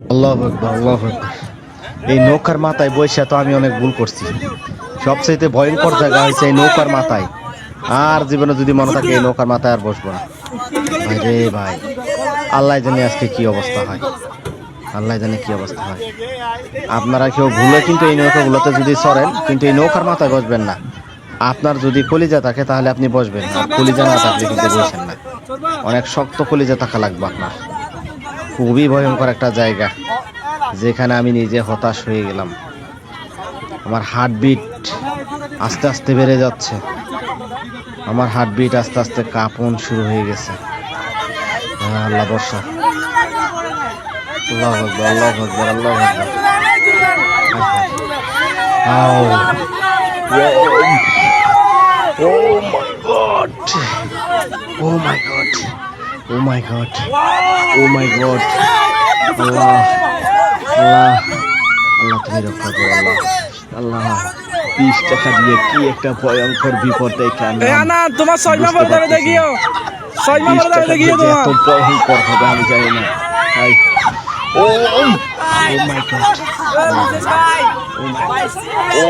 আল্লাহ আল্লাহ এই নৌকার মাথায় বসে তো আমি অনেক ভুল করছি। সবচেয়ে ভয়ঙ্কর জায়গা হয়েছে এই নৌকার মাথায়। আর জীবনে যদি মনে থাকে এই নৌকার মাথায় আর বসবো না। রে ভাই, আল্লাহ জানে আজকে কি অবস্থা হয়। আল্লাহ জানে কি অবস্থা হয়। আপনারা কেউ ভুলে কিন্তু এই নৌকাগুলোতে যদি সরেন কিন্তু এই নৌকার মাথায় বসবেন না। আপনার যদি কলিজা থাকে, তাহলে আপনি বসবেন আর কলিজা না থাকলে কিন্তু বসেন না। অনেক শক্ত কলিজা থাকা লাগবে আপনার। খুবই ভয়ঙ্কর একটা জায়গা যেখানে আমি নিজে হতাশ হয়ে গেলাম। আমার হার্টবিট আস্তে আস্তে বেড়ে যাচ্ছে। আমার হার্টবিট আস্তে আস্তে কাঁপন শুরু হয়ে গেছে। হ্যাঁ, আল্লাহ বর্ষা আল্লাহ আকবর আল্লাহ আকবর আল্লাহ আকবর। আও Oh my god. Oh my Oh my god. Oh my god. আল্লাহ আল্লাহ আল্লাহ তুমি রক্ষা করো আল্লাহ আল্লাহ বিশ টাকা দিয়ে কি একটা ভয়ঙ্কর বিপদ দেখে আনা তোমার সজমা বলতে দেখিও সজমা বলতে দেখিও দিয়ে তোমার ভয়ঙ্কর হবে আমি জানি না hi oh oh my God oh my oh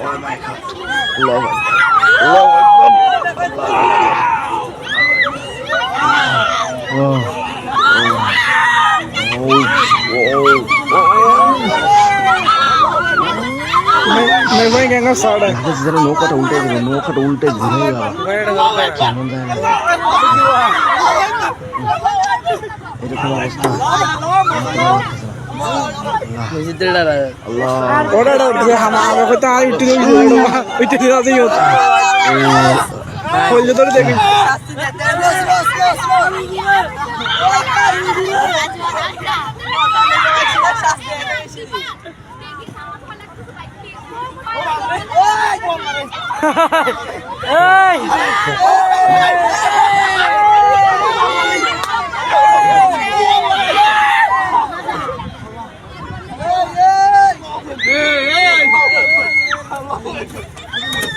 oh my God আল্লাহু আকবার আল্লাহু আকবার ও ও ও মেঘমাই গ্যাঙ্গা সাড়ে ভাবছি যেন নৌকাটা উল্টে যাবে নৌকাটা উল্টে ঘুরে যাবে কেমন যায় না এরকম অবস্থা আল্লাহ ওটা যে হামা আমাকে তো আর ইটি দিই কইলে তোর দেখি এই লাগাল না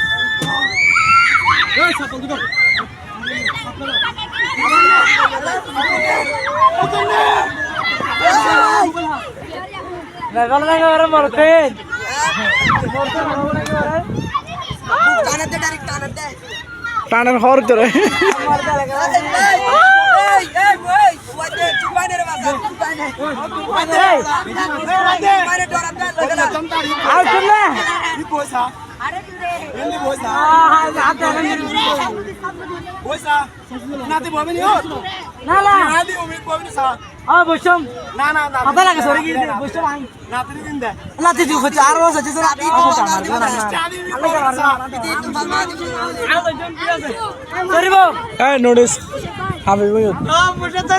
করে মরতেন টানের হর করে আর নোটিস আমি বই মুঝে তো